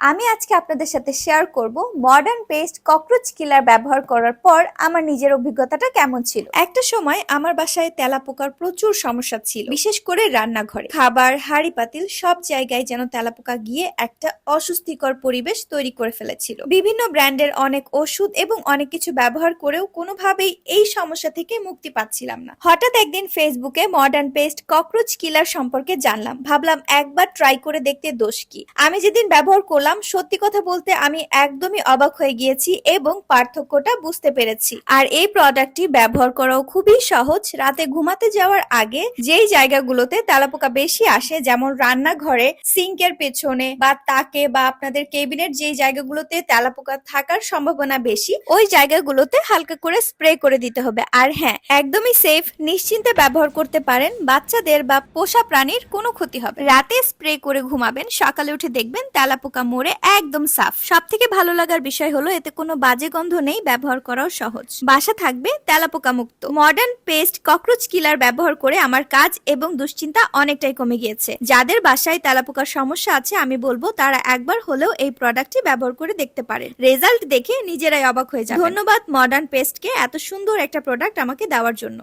আমি আজকে আপনাদের সাথে শেয়ার করব মডার্ন পেস্ট ককরোচ কিলার ব্যবহার করার পর আমার নিজের অভিজ্ঞতাটা কেমন ছিল। একটা সময় আমার বাসায় তেলাপোকার প্রচুর সমস্যা ছিল, বিশেষ করে রান্নাঘরে। খাবার হাঁড়ি পাতিল সব জায়গায় যেন তেলাপোকা গিয়ে একটা অস্বস্তিকর পরিবেশ তৈরি করে ফেলেছিল। বিভিন্ন ব্র্যান্ডের অনেক ওষুধ এবং অনেক কিছু ব্যবহার করেও কোনোভাবেই এই সমস্যা থেকে মুক্তি পাচ্ছিলাম না। হঠাৎ একদিন ফেসবুকে মডার্ন পেস্ট ককরোচ কিলার সম্পর্কে জানলাম। ভাবলাম একবার ট্রাই করে দেখতে দোষ কি। আমি যেদিন ব্যবহার করলাম সত্যি কথা বলতে আমি একদমই অবাক হয়ে গিয়েছি এবং পার্থক্যটা বুঝতে পেরেছি। আর এই প্রোডাক্টটি ব্যবহার করাও খুবই সহজ। রাতে ঘুমাতে যাওয়ার আগে যেই জায়গাগুলোতে তেলাপোকা বেশি আসে, যেমন রান্নাঘরে, সিঙ্কের পেছনে বা তাকে বা আপনাদের কেবিনের যেই জায়গাগুলোতে তেলাপোকা থাকার সম্ভাবনা বেশি, ওই জায়গাগুলোতে হালকা করে স্প্রে করে দিতে হবে। আর হ্যাঁ একদমই সেফ নিশ্চিন্তে ব্যবহার করতে পারেন। বাচ্চাদের বা পোষা প্রাণীর কোনো ক্ষতি হবে রাতে স্প্রে করে ঘুমাবেন, সকালে উঠে দেখবেন তেলাপোকা মরে একদম সাফ। সব থেকে ভালো লাগার বিষয় হলো, এতে কোনো বাজে গন্ধ নেই, ব্যবহার করাও সহজ। বাসা থাকবে তেলাপোকা মুক্ত মডার্ন পেস্ট ককরোচ কিলার ব্যবহার করে আমার কাজ এবং দুশ্চিন্তা অনেকটাই কমে গিয়েছে। যাদের বাসায় তেলাপোকার সমস্যা আছে, আমি বলব তারা একবার হলেও এই প্রোডাক্টটি ব্যবহার করে দেখতে পারেন রেজাল্ট দেখে নিজেরাই অবাক হয়ে যাবে ধন্যবাদ মডার্ন পেস্টকে এত সুন্দর একটা প্রোডাক্ট আমাকে দেওয়ার জন্য।